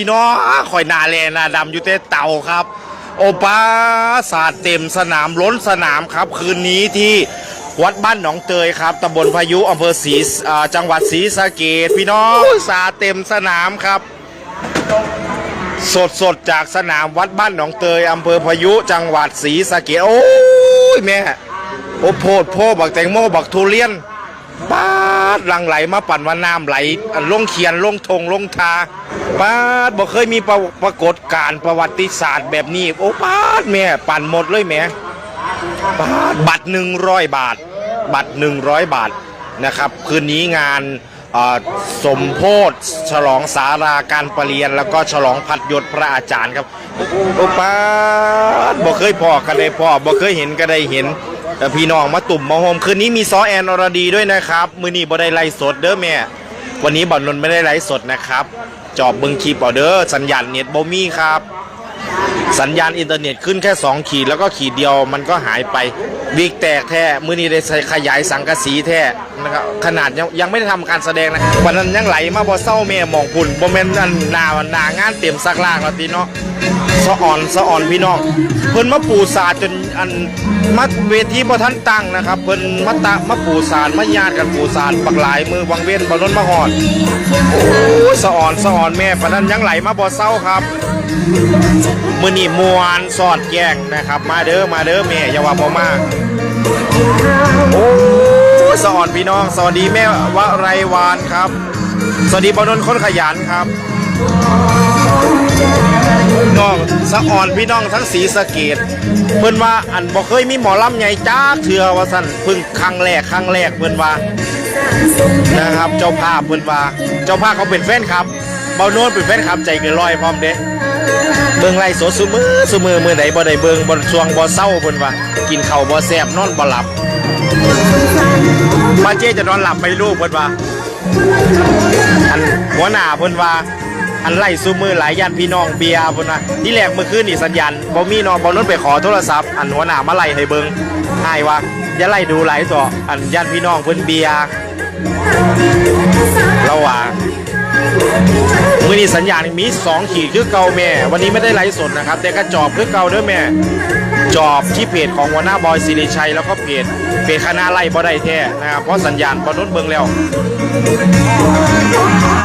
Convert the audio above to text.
พี่น้องข่อยนาแลนาดำอยู่แต่เต่าครับ โอปาสาดเต็มสนามล้นสนามครับ คืนนี้ที่วัดบ้านหนองเตยครับตำบลพายุอำเภอศรีจังหวัดศรีสะเกดพี่น้องสาดเต็มสนามครับ สดสดๆจากสนามวัดบ้านหนองเตยอำเภอพายุจังหวัดศรีสะเกดโอ้ยแม่โอ้โพดโพบักแตงโมบักทุเรียน ป้าดหลังไหลมาปั่นว่าน้ำไหลอันลงเขียนลงทงลงทาป้าดบอกเคยมีประปรากฏการณ์ประวัติศาสตร์แบบนี้ โอ้ป้าดแม่ปั่นหมดเลยแม่ป้าดบัตรหนึ่งร้อยบาท บัตรหนึ่งร้อยบาทนะครับ คืนนี้งานเอ่อสมโพธฉลองสาราการประเรียน แล้วก็ฉลองพัดยศพระอาจารย์ครับ โอ้ป้าดบอกเคยพอกันได้พอบอกเคยเห็นก็ได้เห็น แต่พี่น้องมาตุ่มมาโฮมคืนนี้มีซอแอนอรดีด้วยนะครับ มือนี้บ่ได้ไลฟ์สดเด้อแม่ วันนี้บอลนนไม่ได้ไลฟ์สดนะครับ จอบเบิงคลิปเอาเด้อสัญญาณเน็ตบ่มีครับ สัญญาณอินเทอร์เน็ตขึ้นแค่ 2 ขีดแล้วก็ขีดเดียวมันก็หายไปวิกแตกแท้มือนี้ได้ใส่ขยายสังกะสีแท้นะครับขนาดยังยังไม่ได้ทำการแสดงนะวันนั้นยังไหลมาบ่เศร้าแม่มองพุ่นบ่แม่นอันหน้าหน้างานเต็มซักลากแล้วทีเนาะ สะอ่อนสะอ่อนพี่น้อง เพิ่นมาปูสาจนอันมัดเวทีบ่ทันตั้งนะครับ เพิ่นมาตะมาปูสาดมาญาติกันปูสาดบักหลายมือวังเว้นบ่ล้นมาหอดโอ้สะอ่อนสะอ่อนแม่ปานนั้นยังไหลมาบ่เศร้าครับมือนี่มวนสอดแยกนะครับ มาเด้อมาเด้อแม่อย่าว่าบ่มาโอ้ยสอนพี่น้อง สวัสดีแม่วะไรวานครับ สวัสดีบอลนนท์คนขยันครับ น้องสะอ่อนพี่น้องทั้งสีสะเกตเพิ่นว่าอันบ่เคยมีหมอลำใหญ่จ้าเถื่อว่าสั่นเพิ่งครั้งแรกครั้งแรกเพิ่นว่านะครับเจ้าภาพเพิ่นว่าเจ้าภาพเขาเป็นแฟนครับเบาโน้นเป็นแฟนครับใจเกินร้อยพร้อมเด้เบิ่งไล่สดซุมือซุมือมือไหนบ่ได้เบิ่งบ่ช่วงบ่เศร้าเพิ่นว่ากินข้าวบ่แซ่บนอนบ่หลับป้าเจ๊จะนอนหลับไปลูกเพิ่นว่าอันหัวหน้าเพิ่นว่า อันไล่ซุมือหลายญาติพี่น้องเบียร์พิ่นว่าที่แรกเมื่อคืนนี่สัญญาณบ่มีเนอนบ่นอนไปขอโทรศัพท์ อันหัวหน้ามาไล่ให้เบิงให้ว่าอย่าไล่ดูหลายต่ออันญาติพี่น้องเพิ่นเบียร์ระหว่างมือนี้สัญญาณมี 2 ขีดคือเก่าแม่ วันนี้ไม่ได้ไลฟ์สดนะครับ แต่ก็จอบคือเก่าเด้อแม่ จอบที่เพจของหัวหน้าบอยสิริชัย แล้วก็เพจเพจคณะไล่บ่ได้แท้นะครับเพราะสัญญาณบอลนุนเบิงแล้ว